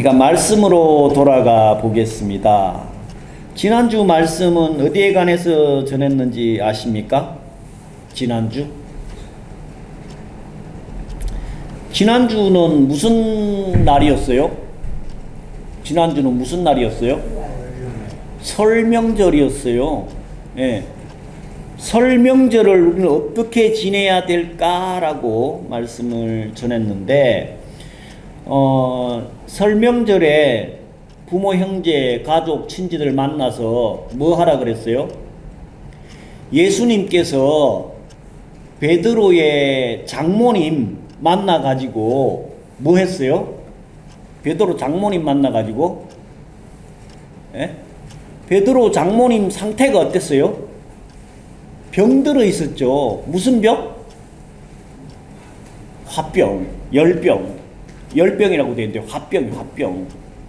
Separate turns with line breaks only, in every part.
그러니까 말씀으로 돌아가 보겠습니다. 지난주 말씀은 어디에 관해서 전했는지 아십니까? 지난주? 지난주는 무슨 날이었어요? 지난주는 무슨 날이었어요? 설명절이었어요. 예. 설명절을 우리는 어떻게 지내야 될까라고 말씀을 전했는데, 어, 설명절에 부모, 형제, 가족, 친지들 만나서 뭐 하라 그랬어요? 예수님께서 베드로의 장모님 만나 가지고 뭐 했어요? 베드로 장모님 만나 가지고 예? 베드로 장모님 상태가 어땠어요? 병들어 있었죠. 무슨 병? 화병, 열병, 열병이라고 되어 있는데 화병이 화병.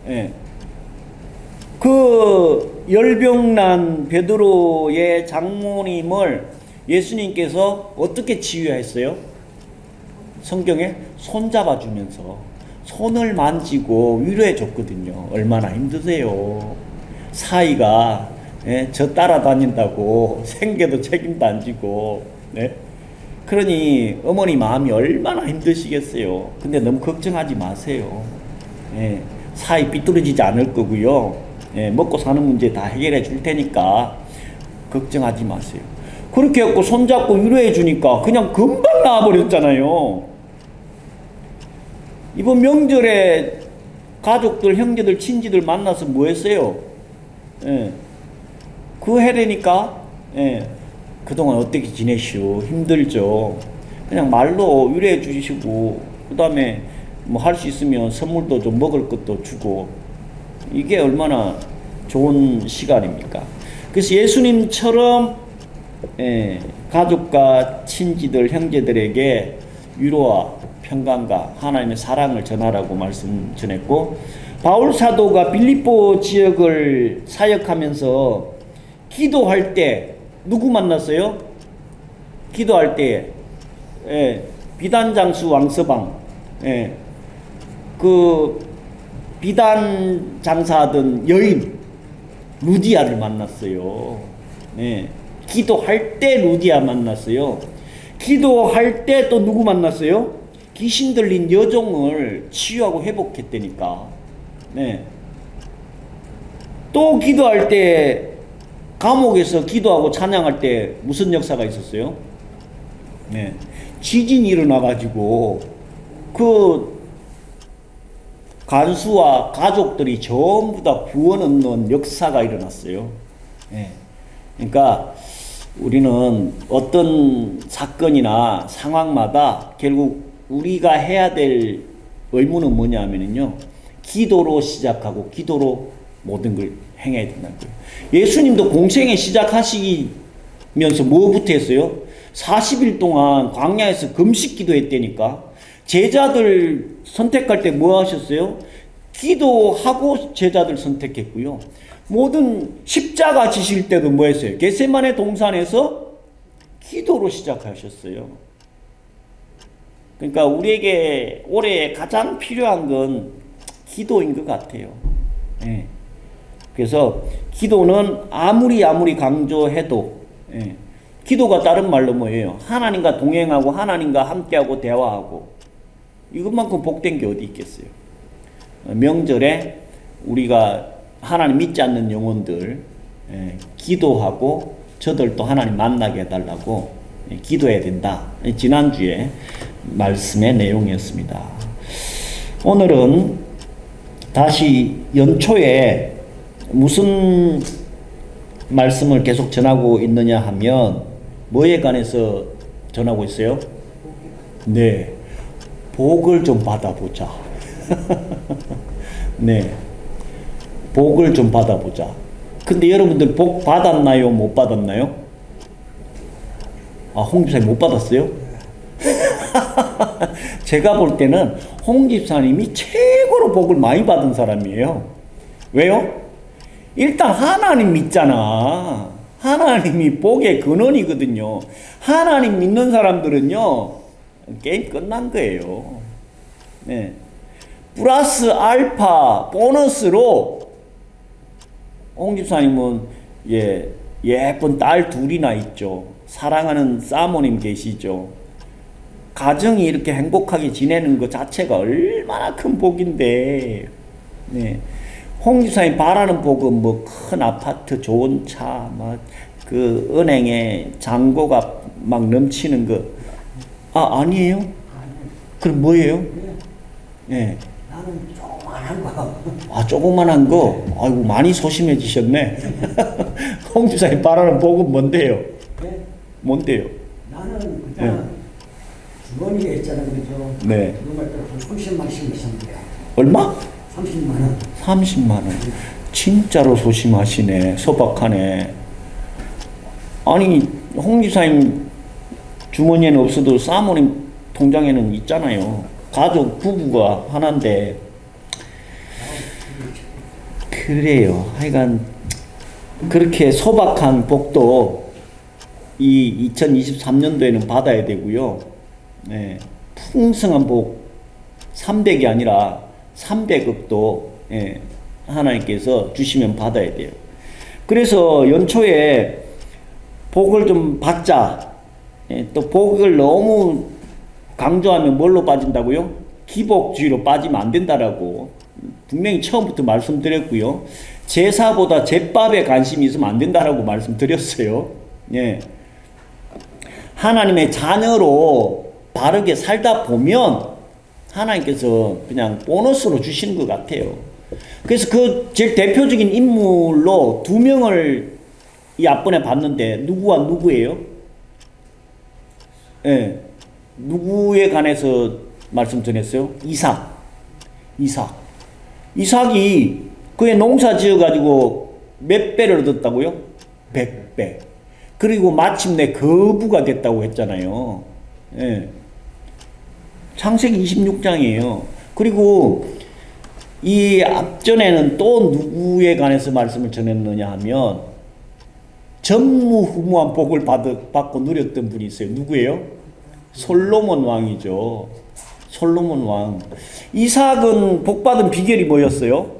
예. 그 열병난 베드로의 장모님을 예수님께서 어떻게 치유했어요? 성경에 손잡아 주면서 손을 만지고 위로해 줬거든요. 얼마나 힘드세요. 사이가 예, 저 따라다닌다고 생계도 책임도 안 지고 네? 그러니 어머니 마음이 얼마나 힘드시겠어요. 근데 너무 걱정하지 마세요. 예, 사이 삐뚤어지지 않을 거고요. 예, 먹고 사는 문제 다 해결해 줄 테니까 걱정하지 마세요. 그렇게 해갖고 손잡고 위로해 주니까 그냥 금방 나와버렸잖아요. 이번 명절에 가족들, 형제들, 친지들 만나서 뭐 했어요? 예. 그 해라니까, 예. 그동안 어떻게 지내시오? 힘들죠? 그냥 말로 위로해 주시고, 그 다음에 뭐 할 수 있으면 선물도 좀 먹을 것도 주고, 이게 얼마나 좋은 시간입니까? 그래서 예수님처럼, 예, 가족과 친지들, 형제들에게 위로와 평강과 하나님의 사랑을 전하라고 말씀 전했고 바울 사도가 빌립보 지역을 사역하면서 기도할 때 누구 만났어요? 기도할 때 예, 비단 장수 왕서방 예, 그 비단 장사하던 여인 루디아를 만났어요. 예, 기도할 때 루디아 만났어요. 기도할 때 또 누구 만났어요? 귀신 들린 여종을 치유하고 회복했다니까. 네. 또 기도할 때 감옥에서 기도하고 찬양할 때 무슨 역사가 있었어요? 네. 지진이 일어나 가지고 그 간수와 가족들이 전부 다 구원 얻는 역사가 일어났어요. 네. 그러니까 우리는 어떤 사건이나 상황마다 결국 우리가 해야 될 의무는 뭐냐면요. 기도로 시작하고 기도로 모든 걸 행해야 된다는 거예요. 예수님도 공생에 시작하시면서 뭐부터 했어요? 40일 동안 광야에서 금식 기도했다니까. 제자들 선택할 때 뭐 하셨어요? 기도하고 제자들 선택했고요. 모든 십자가 지실 때도 뭐 했어요? 겟세만의 동산에서 기도로 시작하셨어요. 그러니까 우리에게 올해 가장 필요한 건 기도인 것 같아요. 예. 그래서 기도는 아무리 아무리 강조해도 예. 기도가 다른 말로 뭐예요? 하나님과 동행하고 하나님과 함께하고 대화하고 이것만큼 복된 게 어디 있겠어요? 명절에 우리가 하나님 믿지 않는 영혼들 예, 기도하고 저들도 하나님 만나게 해달라고 예, 기도해야 된다. 지난주에 말씀의 내용이었습니다. 오늘은 다시 연초에 무슨 말씀을 계속 전하고 있느냐 하면 뭐에 관해서 전하고 있어요? 네. 복을 좀 받아보자. 네. 복을 좀 받아보자. 근데 여러분들 복 받았나요? 못 받았나요? 아, 홍 집사님 못 받았어요? 제가 볼 때는 홍 집사님이 최고로 복을 많이 받은 사람이에요. 왜요? 일단 하나님 믿잖아. 하나님이 복의 근원이거든요. 하나님 믿는 사람들은요, 게임 끝난 거예요. 네. 플러스 알파 보너스로 홍 집사님은 예 예쁜 딸 둘이나 있죠. 사랑하는 사모님 계시죠. 가정이 이렇게 행복하게 지내는 것 자체가 얼마나 큰 복인데. 네. 홍 집사님 바라는 복은 뭐큰 아파트, 좋은 차, 막 그 은행에 잔고가 막 넘치는 거. 아 아니에요? 그럼 뭐예요? 예.
나는 조그만한 거.
아 조그만한 거. 아이고 많이 소심해지셨네. 홍 집사님 바라는 복은 뭔데요?
네?
뭔데요?
나는 그냥 주머니에 있잖아 그죠?
네.
그걸 또 30만씩 있었는데
얼마?
30만 원.
30만 원. 진짜로 소심하시네. 소박하네. 아니 홍 집사님 주머니에는 없어도 사모님 통장에는 있잖아요. 가족 부부가 하나인데 그래요. 하여간 그렇게 소박한 복도 이 2023년도에는 받아야 되고요. 네. 풍성한 복 300이 아니라 300억도 예, 하나님께서 주시면 받아야 돼요. 그래서 연초에 복을 좀 받자. 예, 또 복을 너무 강조하면 뭘로 빠진다고요? 기복주의로 빠지면 안 된다라고 분명히 처음부터 말씀드렸고요. 제사보다 제밥에 관심이 있으면 안 된다라고 말씀드렸어요. 예. 하나님의 자녀로 바르게 살다 보면 하나님께서 그냥 보너스로 주시는 것 같아요. 그래서 그 제일 대표적인 인물로 두 명을 이 앞번에 봤는데 누구와 누구예요? 예. 누구에 관해서 말씀 전했어요? 이삭. 이삭. 이삭이 그의 농사 지어 가지고 몇 배를 얻었다고요? 백 배. 그리고 마침내 거부가 됐다고 했잖아요. 예. 창세기 26장이에요. 그리고 이 앞전에는 또 누구에 관해서 말씀을 전했느냐 하면 전무후무한 복을 받, 받고 누렸던 분이 있어요. 누구예요? 솔로몬 왕이죠. 솔로몬 왕. 이삭은 복 받은 비결이 뭐였어요?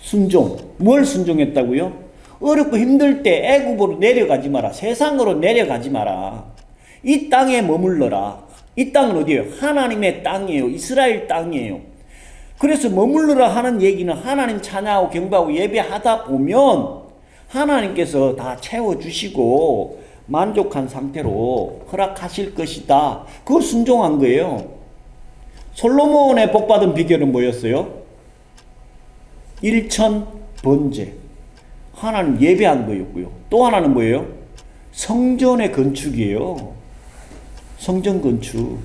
순종. 뭘 순종했다고요? 어렵고 힘들 때 애굽으로 내려가지 마라. 세상으로 내려가지 마라. 이 땅에 머물러라. 이 땅은 어디예요? 하나님의 땅이에요. 이스라엘 땅이에요. 그래서 머물러라 하는 얘기는 하나님 찬양하고 경배하고 예배하다 보면 하나님께서 다 채워주시고 만족한 상태로 허락하실 것이다. 그걸 순종한 거예요. 솔로몬의 복받은 비결은 뭐였어요? 일천 번제. 하나님 예배한 거였고요. 또 하나는 뭐예요? 성전의 건축이에요. 성전 건축.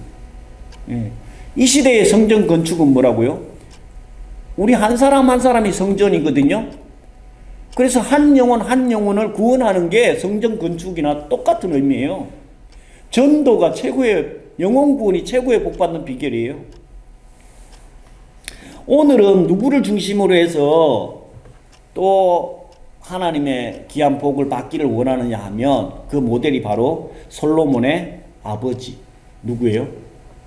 예. 이 시대의 성전 건축은 뭐라고요? 우리 한 사람 한 사람이 성전이거든요. 그래서 한 영혼 한 영혼을 구원하는 게 성전 건축이나 똑같은 의미예요. 전도가 최고의 영혼 구원이 최고의 복 받는 비결이에요. 오늘은 누구를 중심으로 해서 또 하나님의 귀한 복을 받기를 원하느냐 하면 그 모델이 바로 솔로몬의 아버지 누구예요?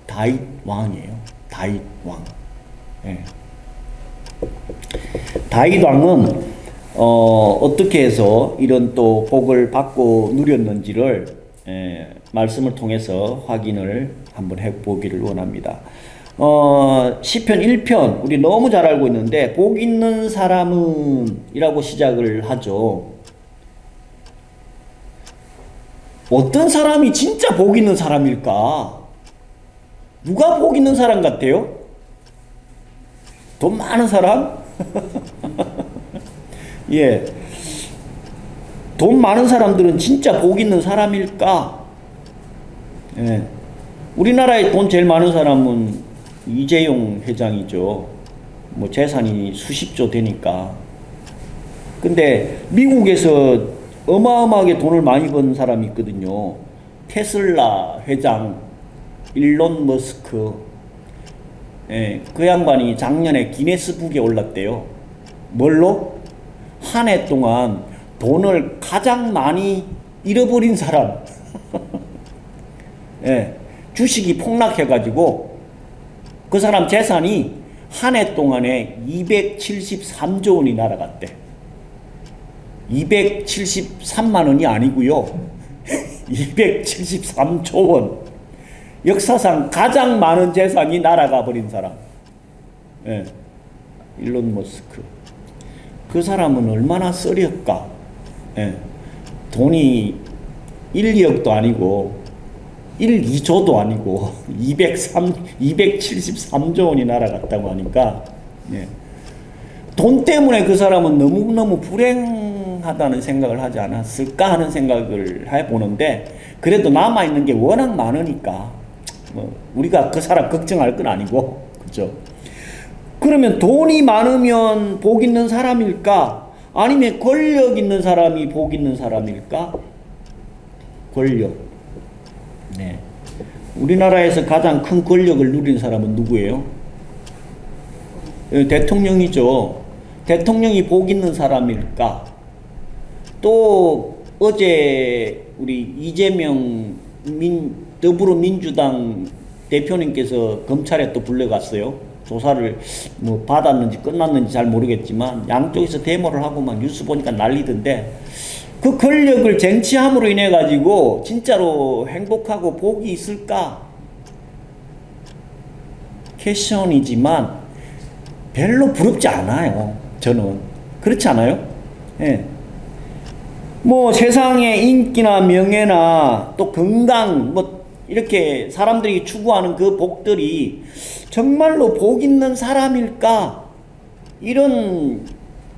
다윗 왕이에요. 다윗 왕. 예. 다윗 왕은 어, 어떻게 해서 이런 또 복을 받고 누렸는지를 예, 말씀을 통해서 확인을 한번 해보기를 원합니다. 어, 시편 1편 우리 너무 잘 알고 있는데 복 있는 사람은 이라고 시작을 하죠. 어떤 사람이 진짜 복 있는 사람일까? 누가 복 있는 사람 같아요? 돈 많은 사람? 예. 돈 많은 사람들은 진짜 복 있는 사람일까? 예. 우리나라에 돈 제일 많은 사람은 이재용 회장이죠. 뭐 재산이 수십조 되니까. 근데 미국에서 어마어마하게 돈을 많이 번 사람이 있거든요. 테슬라 회장, 일론 머스크. 예, 그 양반이 작년에 기네스북에 올랐대요. 뭘로? 한 해 동안 돈을 가장 많이 잃어버린 사람. 예, 주식이 폭락해가지고 그 사람 재산이 한 해 동안에 273조 원이 날아갔대. 273만 원이 아니고요. 273조 원. 역사상 가장 많은 재산이 날아가 버린 사람. 예. 일론 머스크. 그 사람은 얼마나 썰렸까? 예. 돈이 1, 2억도 아니고 1, 2조도 아니고 203, 273조 원이 날아갔다고 하니까 예. 돈 때문에 그 사람은 너무너무 불행 하다는 생각을 하지 않았을까 하는 생각을 해보는데 그래도 남아있는 게 워낙 많으니까 뭐 우리가 그 사람 걱정할 건 아니고 그죠 그러면 돈이 많으면 복 있는 사람일까 아니면 권력 있는 사람이 복 있는 사람일까 권력 네 우리나라에서 가장 큰 권력을 누린 사람은 누구예요? 예, 대통령이죠. 대통령이 복 있는 사람일까? 또 어제 우리 이재명 민 더불어민주당 대표님께서 검찰에 또 불려갔어요. 조사를 뭐 받았는지 끝났는지 잘 모르겠지만 양쪽에서 데모를 하고 막 뉴스 보니까 난리던데 그 권력을 쟁취함으로 인해 가지고 진짜로 행복하고 복이 있을까? 캐션이지만 별로 부럽지 않아요. 저는 그렇지 않아요? 예. 뭐 세상의 인기나 명예나 또 건강 뭐 이렇게 사람들이 추구하는 그 복들이 정말로 복 있는 사람일까 이런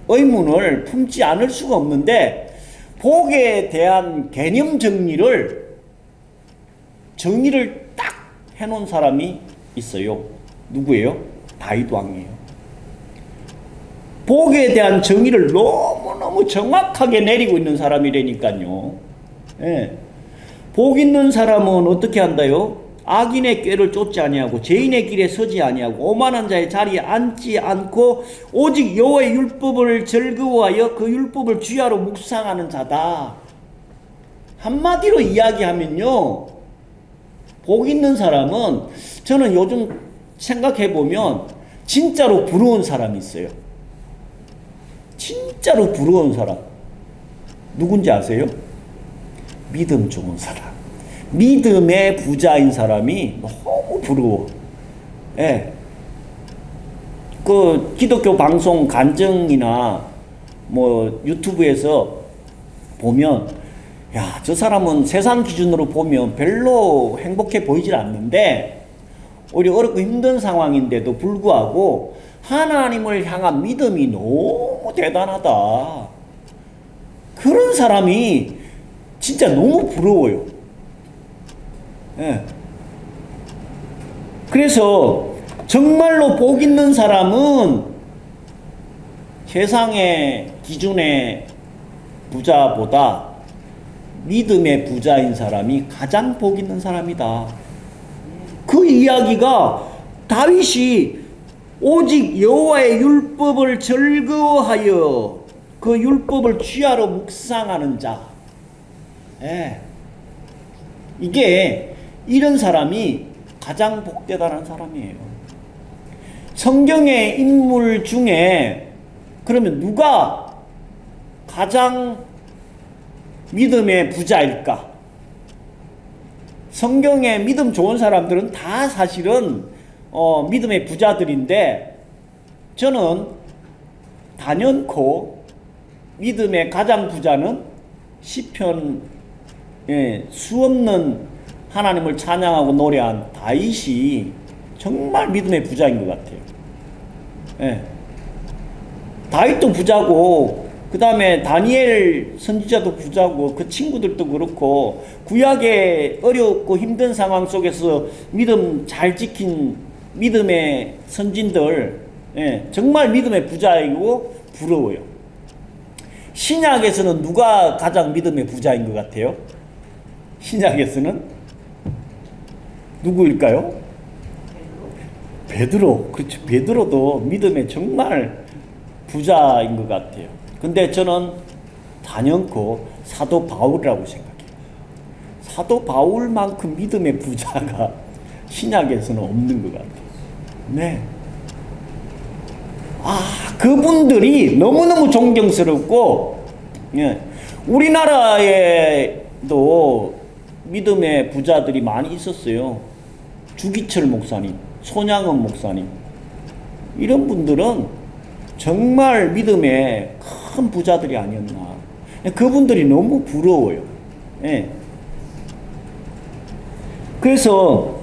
의문을 품지 않을 수가 없는데 복에 대한 개념 정리를 정리를 딱 해놓은 사람이 있어요. 누구예요? 다윗 왕이에요. 복에 대한 정의를 너무너무 정확하게 내리고 있는 사람이라니까요. 예. 복 있는 사람은 어떻게 한다요? 악인의 꾀를 쫓지 아니하고 죄인의 길에 서지 아니하고 오만한 자의 자리에 앉지 않고 오직 여호와의 율법을 즐거워하여 그 율법을 주야로 묵상하는 자다. 한마디로 이야기하면요. 복 있는 사람은 저는 요즘 생각해 보면 진짜로 부러운 사람이 있어요. 진짜로 부러운 사람. 누군지 아세요? 믿음 좋은 사람. 믿음의 부자인 사람이 너무 부러워. 예. 그 기독교 방송 간증이나 뭐 유튜브에서 보면 야, 저 사람은 세상 기준으로 보면 별로 행복해 보이질 않는데 우리 어렵고 힘든 상황인데도 불구하고 하나님을 향한 믿음이 너무 대단하다. 그런 사람이 진짜 너무 부러워요. 예. 그래서 정말로 복 있는 사람은 세상의 기준의 부자보다 믿음의 부자인 사람이 가장 복 있는 사람이다. 그 이야기가 다윗이 오직 여호와의 율법을 즐거워하여 그 율법을 취하러 묵상하는 자. 예. 이게 이런 사람이 가장 복되다는 사람이에요. 성경의 인물 중에 그러면 누가 가장 믿음의 부자일까? 성경에 믿음 좋은 사람들은 다 사실은 어, 믿음의 부자들인데 저는 단연코 믿음의 가장 부자는 시편 예, 수없는 하나님을 찬양하고 노래한 다윗이 정말 믿음의 부자인 것 같아요. 예. 다윗도 부자고 그 다음에 다니엘 선지자도 부자고 그 친구들도 그렇고 구약의 어렵고 힘든 상황 속에서 믿음 잘 지킨 믿음의 선진들 예, 정말 믿음의 부자이고 부러워요. 신약에서는 누가 가장 믿음의 부자인 것 같아요? 신약에서는 누구일까요? 베드로. 그렇죠. 베드로도 믿음의 정말 부자인 것 같아요. 근데 저는 단연코 사도 바울이라고 생각해요. 사도 바울만큼 믿음의 부자가 신약에서는 없는 것 같아요. 네. 아, 그분들이 너무너무 존경스럽고, 예, 우리나라에도 믿음의 부자들이 많이 있었어요. 주기철 목사님, 손양은 목사님. 이런 분들은 정말 믿음의 큰 부자들이 아니었나. 그분들이 너무 부러워요. 예. 그래서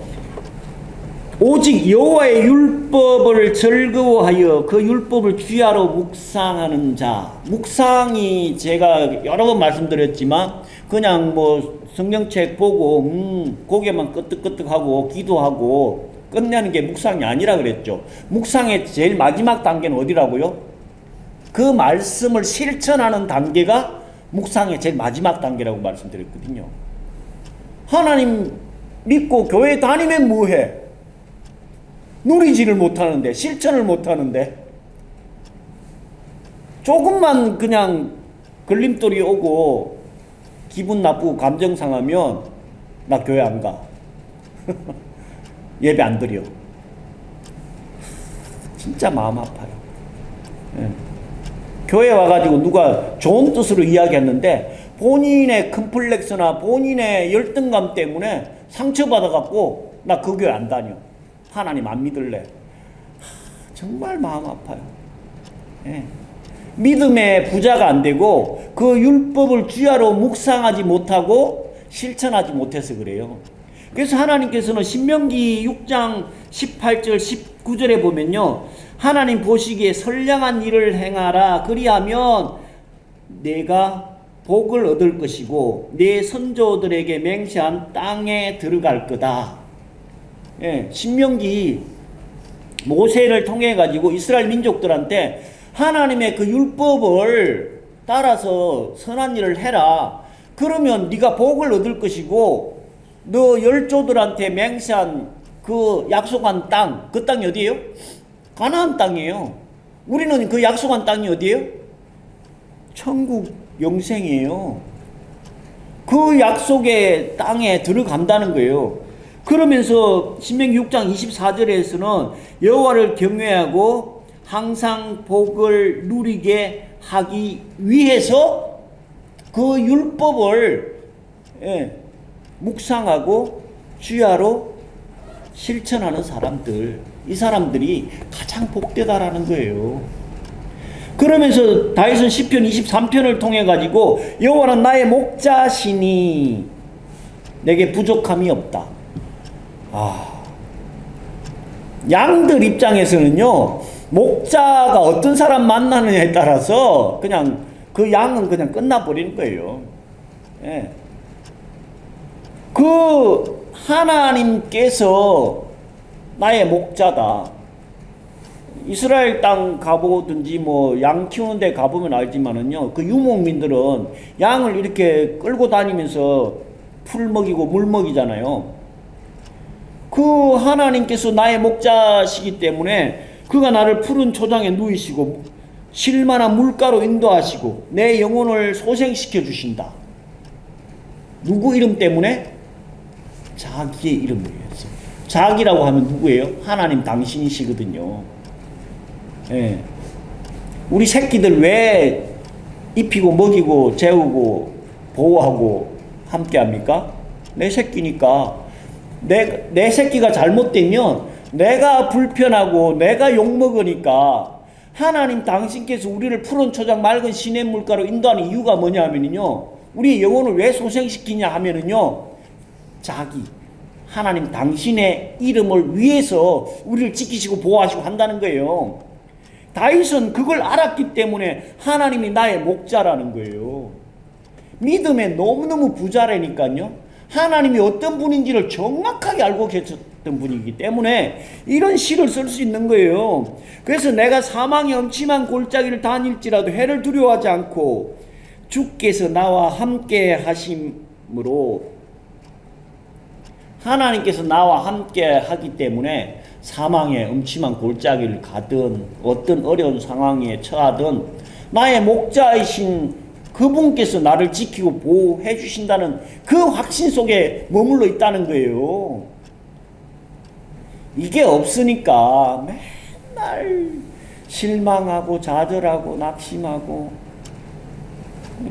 오직 여호와의 율법을 즐거워하여 그 율법을 주야로 묵상하는 자. 묵상이 제가 여러 번 말씀드렸지만 그냥 뭐 성경책 보고 음 고개만 끄덕끄덕하고 기도하고 끝내는 게 묵상이 아니라 그랬죠. 묵상의 제일 마지막 단계는 어디라고요? 그 말씀을 실천하는 단계가 묵상의 제일 마지막 단계라고 말씀드렸거든요. 하나님 믿고 교회 다니면 뭐해? 누리지를 못하는데 실천을 못하는데 조금만 그냥 걸림돌이 오고 기분 나쁘고 감정 상하면 나 교회 안 가. 예배 안 드려. 진짜 마음 아파요. 예. 교회 와가지고 누가 좋은 뜻으로 이야기했는데 본인의 컴플렉스나 본인의 열등감 때문에 상처받아갖고 나 그 교회 안 다녀. 하나님 안 믿을래. 하, 정말 마음 아파요. 예. 믿음의 부자가 안 되고 그 율법을 주야로 묵상하지 못하고 실천하지 못해서 그래요. 그래서 하나님께서는 신명기 6장 18절 19절에 보면요. 하나님 보시기에 선량한 일을 행하라 그리하면 내가 복을 얻을 것이고 내 선조들에게 맹세한 땅에 들어갈 거다. 예, 신명기 모세를 통해 가지고 이스라엘 민족들한테 하나님의 그 율법을 따라서 선한 일을 해라. 그러면 네가 복을 얻을 것이고 너 열조들한테 맹세한 그 약속한 땅, 그 땅이 어디예요? 가나안 땅이에요. 우리는 그 약속한 땅이 어디예요? 천국 영생이에요. 그 약속의 땅에 들어간다는 거예요. 그러면서 신명기 6장 24절에서는 여호와를 경외하고 항상 복을 누리게 하기 위해서 그 율법을 예, 묵상하고 주야로 실천하는 사람들 이 사람들이 가장 복되다라는 거예요. 그러면서 다윗은 시편 23편을 통해 가지고 여호와는 나의 목자시니 내게 부족함이 없다. 아. 양들 입장에서는요. 목자가 어떤 사람 만나느냐에 따라서 그냥 그 양은 그냥 끝나 버리는 거예요. 예. 그 하나님께서 나의 목자다. 이스라엘 땅 가보든지 뭐 양 키우는 데 가보면 알지만은요. 그 유목민들은 양을 이렇게 끌고 다니면서 풀 먹이고 물 먹이잖아요. 그 하나님께서 나의 목자시기 때문에 그가 나를 푸른 초장에 누이시고 실만한 물가로 인도하시고 내 영혼을 소생시켜 주신다. 누구 이름 때문에? 자기의 이름을 위해서. 자기라고 하면 누구예요? 하나님 당신이시거든요. 예. 우리 새끼들 왜 입히고 먹이고 재우고 보호하고 함께 합니까? 내 새끼니까. 내, 내 새끼가 잘못되면 내가 불편하고 내가 욕먹으니까 하나님 당신께서 우리를 푸른 초장 맑은 시냇 물가로 인도하는 이유가 뭐냐면요. 우리의 영혼을 왜 소생시키냐 하면은요. 자기, 하나님 당신의 이름을 위해서 우리를 지키시고 보호하시고 한다는 거예요. 다윗은 그걸 알았기 때문에 하나님이 나의 목자라는 거예요. 믿음에 너무너무 부자라니까요. 하나님이 어떤 분인지를 정확하게 알고 계셨던 분이기 때문에 이런 시를 쓸 수 있는 거예요. 그래서 내가 사망의 엄침한 골짜기를 다닐지라도 해를 두려워하지 않고 주께서 나와 함께 하심으로 하나님께서 나와 함께 하기 때문에 사망의 음침한 골짜기를 가든 어떤 어려운 상황에 처하든 나의 목자이신 그분께서 나를 지키고 보호해 주신다는 그 확신 속에 머물러 있다는 거예요. 이게 없으니까 맨날 실망하고 좌절하고 낙심하고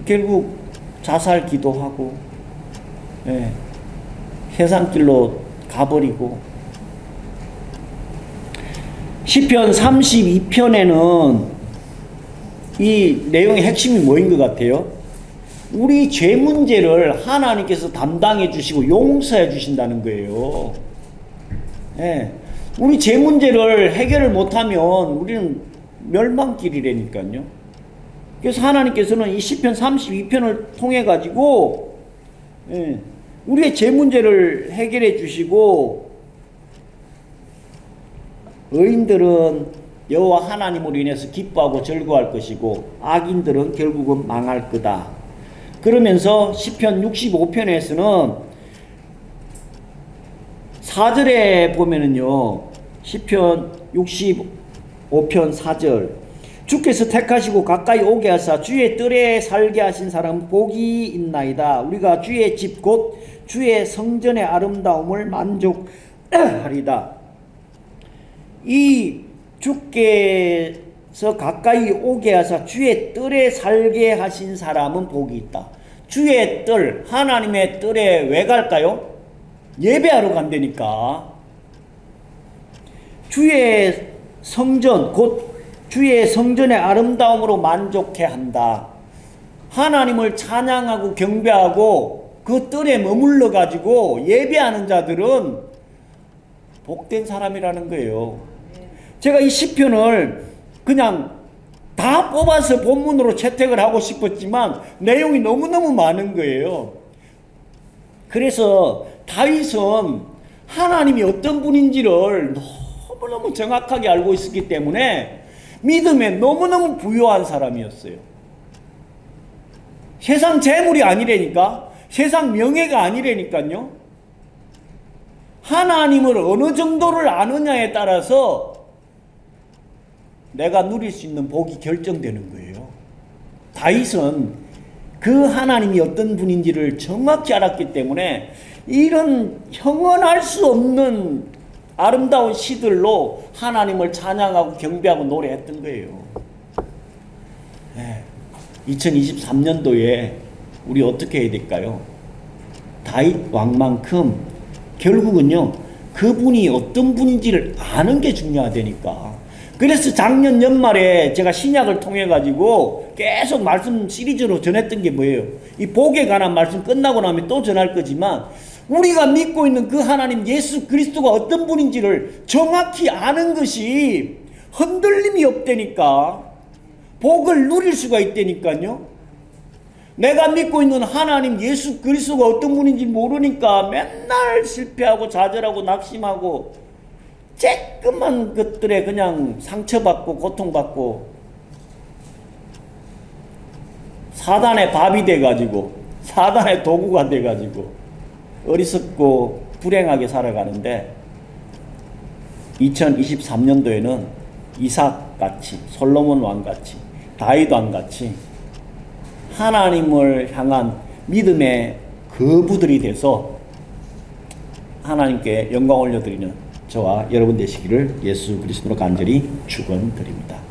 결국 자살 기도하고 예, 세상길로 가버리고 시편 32편에는 이 내용의 핵심이 뭐인 것 같아요? 우리 죄 문제를 하나님께서 담당해 주시고 용서해 주신다는 거예요. 예. 우리 죄 문제를 해결을 못하면 우리는 멸망길이라니까요. 그래서 하나님께서는 이 시편 32편을 통해 가지고 예, 우리의 죄 문제를 해결해 주시고 의인들은 여호와 하나님으로 인해서 기뻐하고 즐거워할 것이고 악인들은 결국은 망할 거다. 그러면서 시편 65편에서는 4절에 보면은요. 시편 65편 4절 주께서 택하시고 가까이 오게 하사 주의 뜰에 살게 하신 사람 복이 있나이다. 우리가 주의 집 곧 주의 성전의 아름다움을 만족하리다. 이 주께서 가까이 오게 하사 주의 뜰에 살게 하신 사람은 복이 있다. 주의 뜰, 하나님의 뜰에 왜 갈까요? 예배하러 간다니까. 주의 성전, 곧 주의 성전의 아름다움으로 만족해 한다. 하나님을 찬양하고 경배하고 그 뜰에 머물러 가지고 예배하는 자들은 복된 사람이라는 거예요. 제가 이 시편을 그냥 다 뽑아서 본문으로 채택을 하고 싶었지만 내용이 너무너무 많은 거예요. 그래서 다윗은 하나님이 어떤 분인지를 너무너무 정확하게 알고 있었기 때문에 믿음에 너무너무 부유한 사람이었어요. 세상 재물이 아니라니까, 세상 명예가 아니라니까요. 하나님을 어느 정도를 아느냐에 따라서 내가 누릴 수 있는 복이 결정되는 거예요. 다윗은 그 하나님이 어떤 분인지를 정확히 알았기 때문에 이런 형언할 수 없는 아름다운 시들로 하나님을 찬양하고 경배하고 노래했던 거예요. 2023년도에 우리 어떻게 해야 될까요? 다윗 왕만큼 결국은요 그분이 어떤 분인지를 아는 게 중요하다니까. 그래서 작년 연말에 제가 신약을 통해 가지고 계속 말씀 시리즈로 전했던 게 뭐예요? 이 복에 관한 말씀 끝나고 나면 또 전할 거지만 우리가 믿고 있는 그 하나님 예수 그리스도가 어떤 분인지를 정확히 아는 것이 흔들림이 없다니까. 복을 누릴 수가 있다니까요. 내가 믿고 있는 하나님 예수 그리스도가 어떤 분인지 모르니까 맨날 실패하고 좌절하고 낙심하고 쬐끔한 것들에 그냥 상처받고 고통받고 사단의 밥이 돼가지고 사단의 도구가 돼가지고 어리석고 불행하게 살아가는데 2023년도에는 이삭 같이 솔로몬 왕 같이 다윗 왕 같이 하나님을 향한 믿음의 거부들이 돼서 하나님께 영광 올려드리는 저와 여러분 되시기를 예수 그리스도로 간절히 축원드립니다.